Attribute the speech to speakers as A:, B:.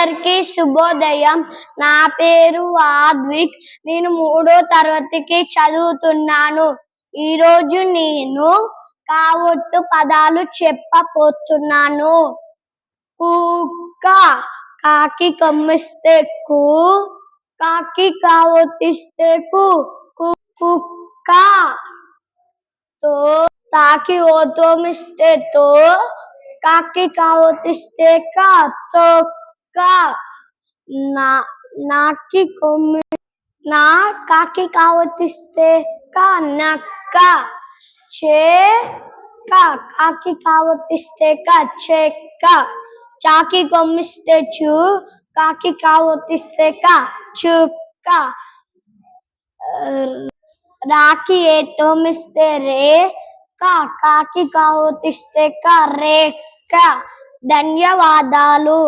A: అందరికీ శుభోదయం. నా పేరు ఆద్విక్. నేను మూడో తరగతికి చదువుతున్నాను. ఈరోజు నేను కావొట్టు పదాలు చెప్పబోతున్నాను. కుక్క కాకి కమ్మిస్తే కు కాకి కావొత్తిస్తే కు కు- కుక్క తో తాకి ఓతోమిస్తే తో కాకి కావొత్తిస్తే కా తో నాకి కొమ్మి నా కాకి కావతిస్తే కా నక్క చే కాకి కావతిస్తే క చెక్క చాకి కొమ్మిస్తే చూ కాకి కావతిస్తే క చుక్క రాకి ఏ తోమిస్తే రే కా కాకి కావతిస్తే క రేక్క ధన్యవాదాలు.